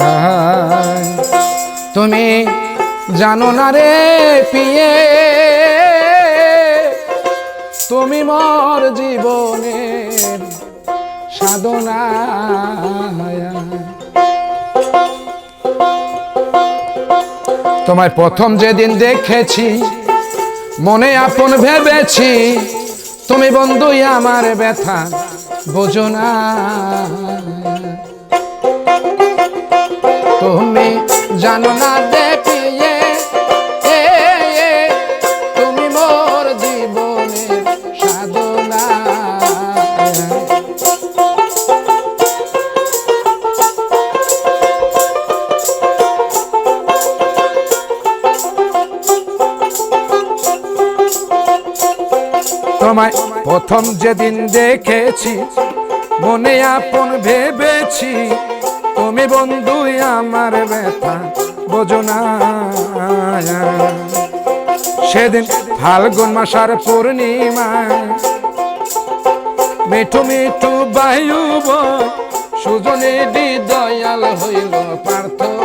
হায়, তুমি জানো না রে পিয়ে তুমি মর জীবনের সাধনা তোমায় প্রথম যেদিন দেখেছি মনে আপন ভেবেছি তুমি বন্ধুই আমার ব্যথা। বোঝো না তুমি জানো না দেখিয়ে তুমি মোর জীবনের সাধনা। তোমায় প্রথম যেদিন দেখেছি মনে আপন ভেবেছি তুমি বন্ধু আমার ব্যথা বোঝো না। সেদিন ফাল্গুন মাসার পূর্ণিমা মিঠু মিঠু বায়ু বয়, সুজনে দয়াল হইল প্রার্থনা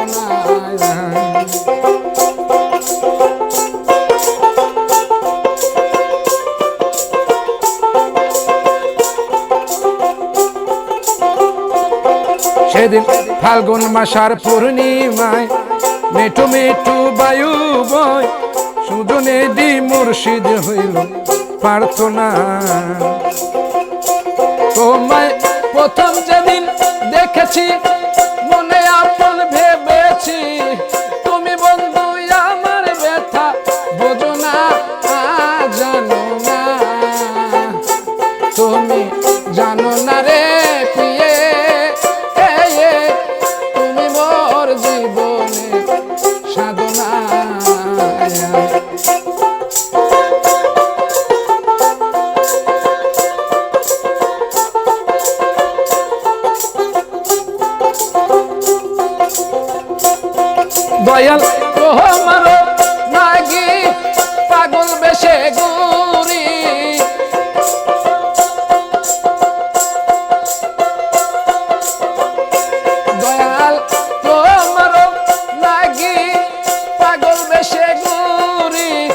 সেদিন ফাল্গুন মাসার পূর্ণিমায় মেঠু মেঠু বায়ু বয় সুজনে দি মুর্শিদ হইল প্রার্থনা। তোমায় প্রথম যেদিন দেখেছি, মনে আপন ভেবেছি দয়াল তোমার বেশে গুরি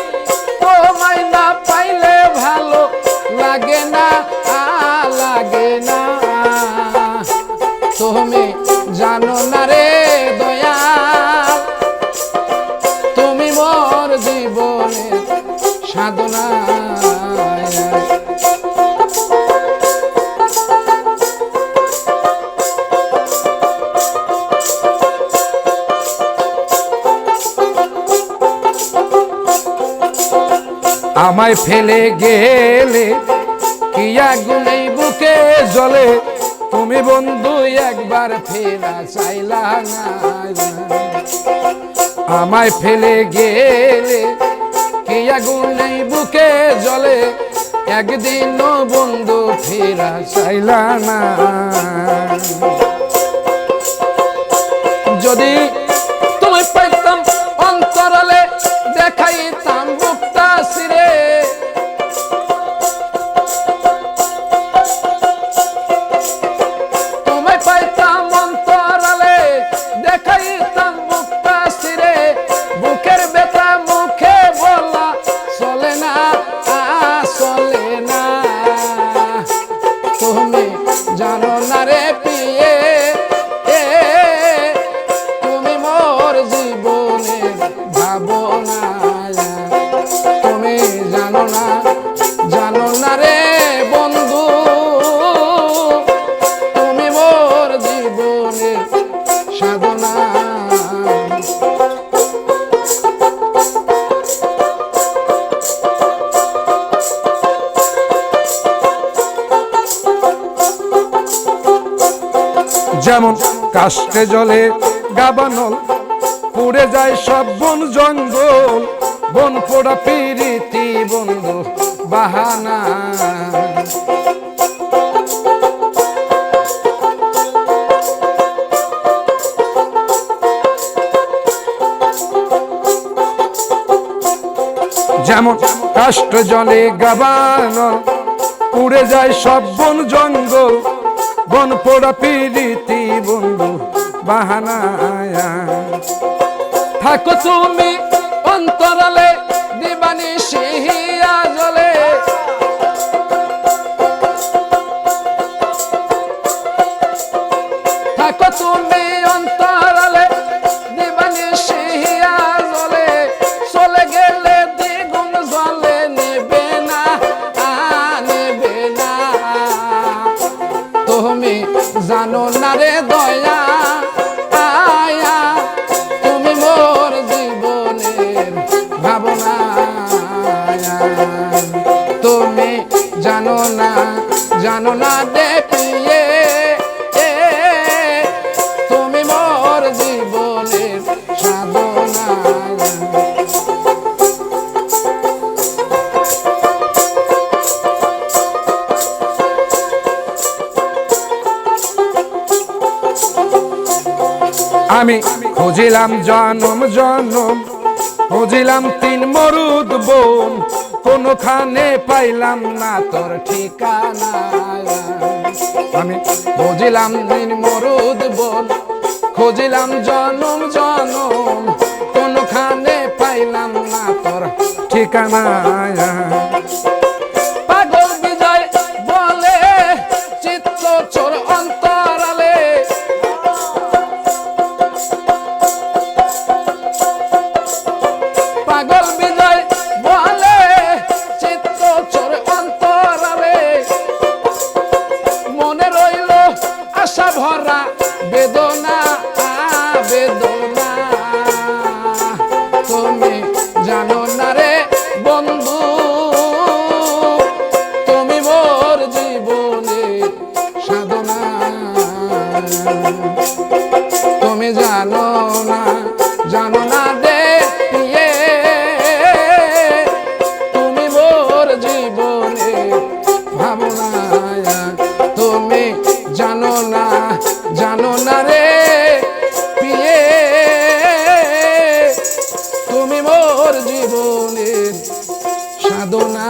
আমায় ফেলে গেলে কি আগুনেই বুকে জ্বলে? তুমি বন্ধু, একবার ফেরা চাইলা না। আমায় ফেলে গেলে কি আগুনেই বুকে জ্বলে? একদিনও বন্ধু ফেরা চাইলা না। যদি তুমি পাইতাম যেমন কাষ্টে জলে গাবানল, পুড়ে যায় সব বন জঙ্গল, বন পোড়া পিরিতি বন্ধু বাহানা। যেমন কাষ্ট জলে গাবানল উড়ে যায় সব বন জঙ্গল বন পোড়া পিরিতি বন্ধু বাহানায়। থাকো তুমি অন্তরালে রে দয়া আয়া তুমি মোর জীবনের ভাবনা তুমি জানো না জানো না দে প্রিয়ে আমি খুঁজিলাম জনম জনম। খুঁজিলাম তিন মরুদ বোন, কোনখানে পাইলাম না তোর ঠিকানা। আমি বুঝিলাম তিন মরুদ বোন, খুঁজিলাম জনম জনম। কোনখানে পাইলাম না তোর ঠিকানা। তুমি মোর জীবনের সাধনা।